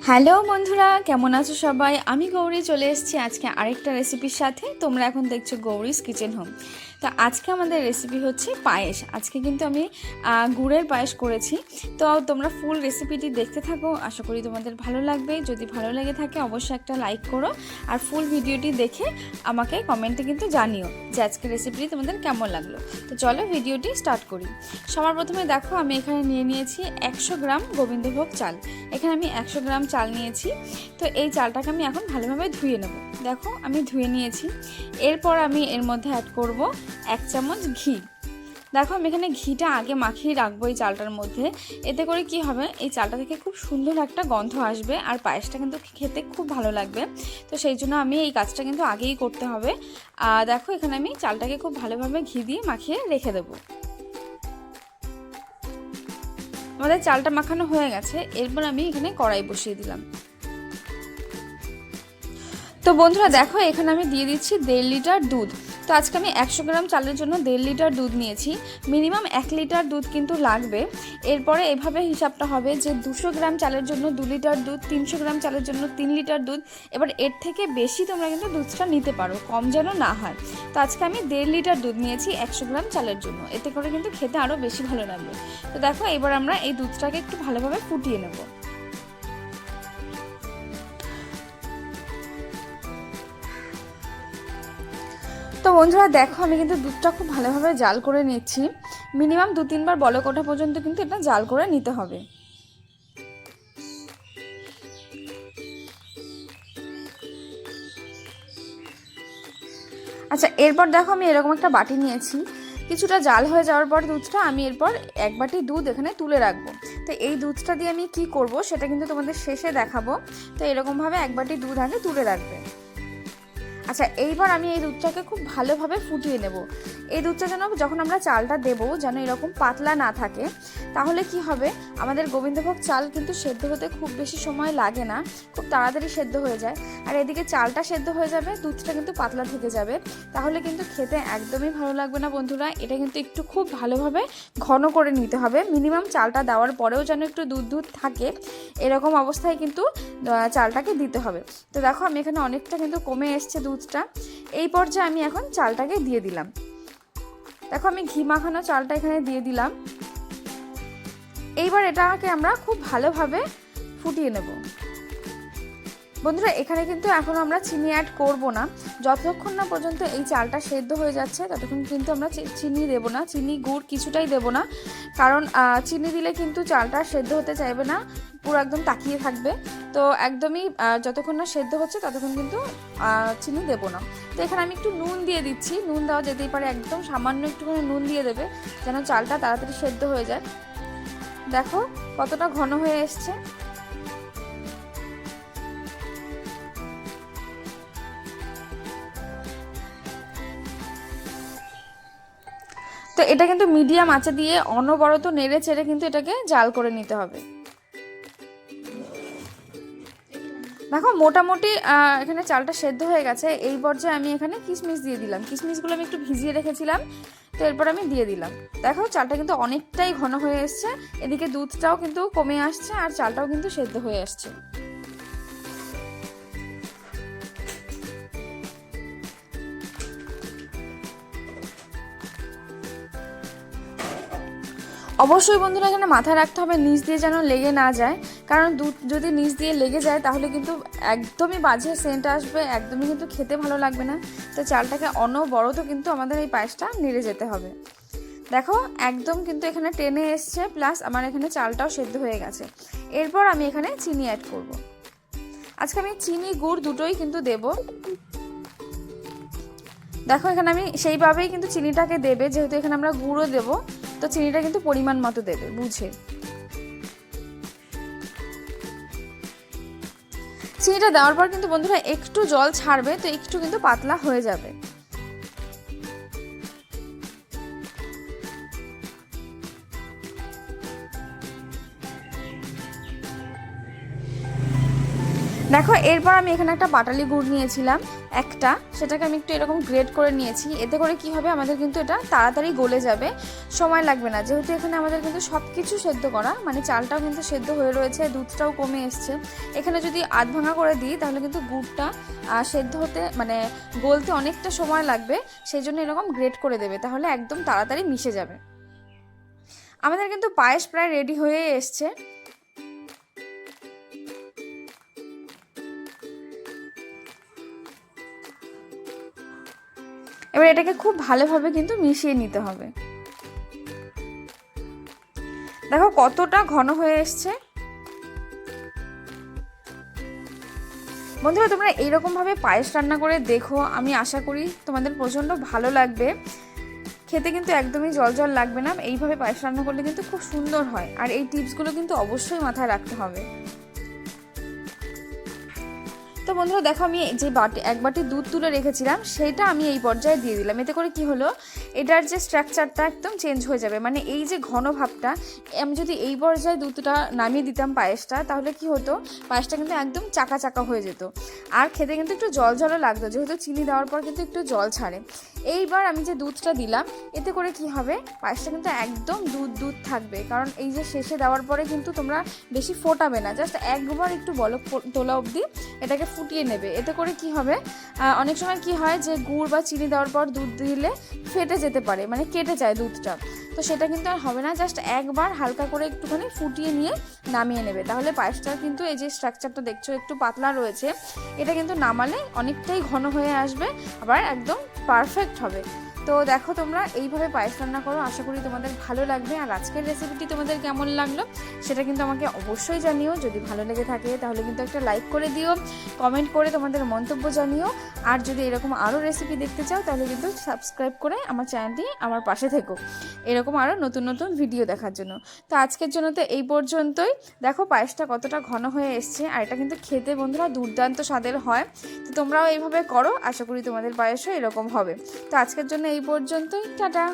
Hello বন্ধুরা, কেমন আছো সবাই? আমি গৌরী চলে এসেছি আজকে আরেকটা রেসিপির সাথে। তোমরা এখন দেখছ গৌরীস কিচেন হোম। তো আজকে আমাদের রেসিপি হচ্ছে পায়েস। আজকে কিন্তু আমি গুড়ের পায়েস করেছি। তো তোমরা ফুল রেসিপিটি দেখতে থাকো। আশা করি তোমাদের ভালো লাগবে। যদি ভালো লেগে থাকে, অবশ্যই একটা লাইক করো। আর ফুল ভিডিওটি দেখে আমাকে কমেন্টে কিন্তু জানিও যে আজকে রেসিপিটি তোমাদের কেমন লাগল। তো চলো ভিডিওটি স্টার্ট করি। সবার প্রথমে দেখো, আমি এখানে নিয়ে নিয়েছি একশো গ্রাম গোবিন্দভোগ চাল। এখানে আমি একশো গ্রাম চাল নিয়েছি। তো এই চালটাকে আমি এখন ভালোভাবে ধুয়ে নেব। দেখো, আমি ধুয়ে নিয়েছি। এরপর আমি এর মধ্যে অ্যাড করব এক চামচ ঘি। দেখো আমি এখানে ঘিটা আগে মাখিয়ে রাখব এই চালটার মধ্যে। এতে করে কি হবে, এই চালটা থেকে খুব সুন্দর একটা গন্ধ আসবে আর পায়েসটা কিন্তু খেতে খুব ভালো লাগবে। তো সেই জন্য আমি এই কাজটা কিন্তু আগেই করতে হবে। আর দেখো এখানে আমি চালটাকে খুব ভালোভাবে ঘি দিয়ে মাখিয়ে রেখে দেবো। আমাদের চালটা মাখানো হয়ে গেছে, এরপর আমি এখানে কড়াই বসিয়ে দিলাম। তো বন্ধুরা দেখো এখানে আমি দিয়ে দিচ্ছি দেড় লিটার দুধ। তো আজকে আমি একশো গ্রাম চালের জন্য দেড় লিটার দুধ নিয়েছি। মিনিমাম এক লিটার দুধ কিন্তু লাগবে। এরপরে এভাবে হিসাবটা হবে যে দুশো গ্রাম চালের জন্য দু লিটার দুধ, তিনশো গ্রাম চালের জন্য তিন লিটার দুধ। এবার এর থেকে বেশি তোমরা কিন্তু দুধটা নিতে পারো, কম যেন না হয়। তো আজকে আমি দেড় লিটার দুধ নিয়েছি একশো গ্রাম চালের জন্য। এতে করে কিন্তু খেতে আরও বেশি ভালো লাগবে। তো দেখো, এবার আমরা এই দুধটাকে একটু ভালোভাবে ফুটিয়ে নেব। বন্ধুরা, দেখো, আমি কিন্তু দুধটা খুব ভালোভাবে জাল করে নিচ্ছি। মিনিমাম দু তিনবার বলক ওঠা পর্যন্ত কিন্তু এটা জাল করে নিতে হবে। আচ্ছা এরপর দেখো, আমি এরকম একটা বাটি নিয়েছি। কিছুটা জাল হয়ে যাওয়ার পর দুধটা আমি এরপর এক বাটি দুধ এখানে তুলে রাখব। তো এই দুধটা দিয়ে আমি কি করব, সেটা কিন্তু তোমাদের শেষে দেখাবো। তো এরকমভাবে এক বাটি দুধ আগে তুলে রাখবে। আচ্ছা এইবার আমি এই দুধটাকে খুব ভালোভাবে ফুটিয়ে নেব। এই দুধটা যেন যখন আমরা চালটা দেবো, যেন এরকম পাতলা না থাকে, তাহলে কি হবে? আমাদের গোবিন্দভোগ চাল কিন্তু সেদ্ধ হতে খুব বেশি সময় লাগে না, খুব তাড়াতাড়ি সেদ্ধ হয়ে যায়। আর এদিকে চালটা সেদ্ধ হয়ে যাবে, দুধটা কিন্তু পাতলা থেকে যাবে। তাহলে কিন্তু খেতে একদমই ভালো লাগবে না বন্ধুরা। এটা কিন্তু একটু খুব ভালোভাবে ঘন করে নিতে হবে। মিনিমাম চালটা দেওয়ার পরেও যেন একটু দুধ দুধ থাকে, এরকম অবস্থায় কিন্তু চালটাকে দিতে হবে। তো দেখো, আমি এখানে অনেকটা কিন্তু কমে এসছে দুধটা। এই পর্যায়ে আমি এখন চালটাকে দিয়ে দিলাম। দেখো আমি ঘি মাখানো চালটা এখানে দিয়ে দিলাম। এইবার এটাকে আমরা খুব ভালোভাবে ফুটিয়ে নেব। বন্ধুরা, এখানে কিন্তু এখন আমরা চিনি অ্যাড করব না। যতক্ষণ না পর্যন্ত এই চালটা সেদ্ধ হয়ে যাচ্ছে, ততক্ষণ কিন্তু আমরা চিনি দেবো না, চিনি গুড় কিছুটাই দেবো না। কারণ চিনি দিলে কিন্তু চালটা সেদ্ধ হতে চাইবে না, পুরো একদম তাকিয়ে থাকবে। তো একদমই যতক্ষণ না সেদ্ধ হচ্ছে, ততক্ষণ কিন্তু চিনি দেবো না। তো এখানে আমি একটু নুন দিয়ে দিচ্ছি। নুন দেওয়া যেতেই পারে, একদম সামান্য একটুখানি নুন দিয়ে দেবে, যেন চালটা তাড়াতাড়ি সেদ্ধ হয়ে যায়। দেখো কতটা ঘন হয়ে এসছে। তো এটা কিন্তু মিডিয়াম আঁচে দিয়ে অনবরত নেড়ে চেড়ে কিন্তু এটাকে জাল করে নিতে হবে। দেখো, মোটামুটি এখানে চালটা সেদ্ধ হয়ে গেছে। এই পর্যায়ে আমি এখানে কিশমিশ দিয়ে দিলাম। কিশমিশগুলো আমি একটু ভিজিয়ে রেখেছিলাম, তো এরপর আমি দিয়ে দিলাম। দেখো, চালটা কিন্তু অনেকটাই ঘন হয়ে এসছে। এদিকে দুধটাও কিন্তু কমে আসছে আর চালটাও কিন্তু সেদ্ধ হয়ে আসছে। অবশ্যই বন্ধুরা এখানে মাথায় রাখতে হবে, নিচ দিয়ে যেন লেগে না যায়। কারণ দুধ যদি নিচ দিয়ে লেগে যায়, তাহলে কিন্তু একদমই বাজে সেন্ট আসবে, একদমই কিন্তু খেতে ভালো লাগবে না। তো চালটাকে অনবরত কিন্তু আমাদের এই পায়েসটা নেড়ে যেতে হবে। দেখো, একদম কিন্তু এখানে টেনে এসছে প্লাস আমার এখানে চালটাও সেদ্ধ হয়ে গেছে। এরপর আমি এখানে চিনি অ্যাড করব। আজকে আমি চিনি গুড় দুটোই কিন্তু দেব। দেখো, এখানে আমি সেইভাবেই কিন্তু চিনিটাকে দেবে, যেহেতু এখানে আমরা গুঁড়ো দেবো। তো চিনিটা কিন্তু পরিমাণ মতো দেবে, বুঝে? চিনিটা দেওয়ার পর কিন্তু বন্ধুরা একটু জল ছাড়বে, তো একটু কিন্তু পাতলা হয়ে যাবে। দেখো, এরপর আমি এখানে একটা বাটালি গুড় নিয়েছিলাম, একটা। সেটাকে আমি একটু এরকম গ্রেড করে নিয়েছি। এতে করে কি হবে, আমাদের কিন্তু এটা তাড়াতাড়ি গলে যাবে। সময় লাগবে না। যেহেতু এখানে আমাদের কিন্তু সব কিছু সেদ্ধ করা মানে চালটাও কিন্তু সেদ্ধ হয়ে রয়েছে, দুধটাও কমে এসছে। এখানে যদি আধ ভাঙা করে দিই, তাহলে কিন্তু গুড়টা সেদ্ধ হতে মানে গলতে অনেকটা সময় লাগবে। সেই জন্য এরকম গ্রেড করে দেবে, তাহলে একদম তাড়াতাড়ি মিশে যাবে। আমাদের কিন্তু পায়েস প্রায় রেডি হয়ে এসছে। এবার এটাকে খুব ভালোভাবে কিন্তু মিশিয়ে নিতে হবে। দেখো কতটা ঘন হয়ে এসছে। বন্ধুরা, তোমরা এইরকমভাবে পায়েস রান্না করে দেখো। আমি আশা করি তোমাদের প্রচণ্ড ভালো লাগবে। খেতে কিন্তু একদমই জল জল লাগবে না। এইভাবে পায়েস রান্না করলে কিন্তু খুব সুন্দর হয়। আর এই টিপসগুলো কিন্তু অবশ্যই মাথায় রাখতে হবে। তো বন্ধুরা দেখো আমি যে বাটি এক বাটি দুধ তুলে রেখেছিলাম সেটা আমি এই পর্যায়ে দিয়ে দিলাম। এতে করে কি হলো? এটার যে স্ট্রাকচারটা একদম চেঞ্জ হয়ে যাবে। মানে এই যে ঘন ভাবটা, আমি যদি এই পর্যায়ে দুধটা নামিয়ে দিতাম পায়েসটা, তাহলে কি হতো? পায়েসটা কিন্তু একদম চাকা চাকা হয়ে যেত। আর খেতে কিন্তু একটু জল জলও লাগতো, যেহেতু চিনি দেওয়ার পর কিন্তু একটু জল ছাড়ে। এইবার আমি যে দুধটা দিলাম, এতে করে কি হবে? পায়েসটা কিন্তু একদম দুধ দুধ থাকবে। কারণ এই যে শেষে দেওয়ার পরে কিন্তু তোমরা বেশি ফোটাবে না। জাস্ট একবার একটু বলক তোলা অবধি এটাকে ফুটিয়ে নেবে। এতে করে কি হবে? অনেক সময় কি হয় যে গুড় বা চিনি দেওয়ার পর দুধ দিলে ফেটে যেতে পারে মানে কেটে যায় দুধটা। তো সেটা কিন্তু আর হবে না জাস্ট একবার হালকা করে একটুখানি ফুটিয়ে নিয়ে নামিয়ে নেবে। তাহলে পায়েসটার কিন্তু এই যে স্ট্রাকচারটা দেখছ, একটু পাতলা রয়েছে। এটা কিন্তু নামালে অনেকটাই ঘন হয়ে আসবে, আবার একদম পারফেক্ট হবে। তো দেখো তোমরা, এইভাবে পায়েস রান্না করো, আশা করি তোমাদের ভালো লাগবে। আর আজকের রেসিপিটি তোমাদের কেমন লাগল, সেটা কিন্তু আমাকে অবশ্যই জানিও। যদি ভালো লেগে থাকে, তাহলে কিন্তু একটা লাইক করে দিও কমেন্ট করে তোমাদের মন্তব্য জানিও। আর যদি এরকম আরও রেসিপি দেখতে চাও, তাহলে কিন্তু সাবস্ক্রাইব করে আমার চ্যানেলটি আমার পাশে থেকো। এরকম আরও নতুন নতুন ভিডিও দেখার জন্য। তো আজকের জন্য তো এই পর্যন্তই। দেখো, পায়েসটা কতটা ঘন হয়ে এসছে, আর এটা কিন্তু খেতে বন্ধুরা দুর্দান্ত স্বাদের হয়। তো তোমরাও এইভাবে করো, আশা করি তোমাদের পায়েসও এরকম হবে। তো আজকের জন্য এই পর্যন্তই টাটা।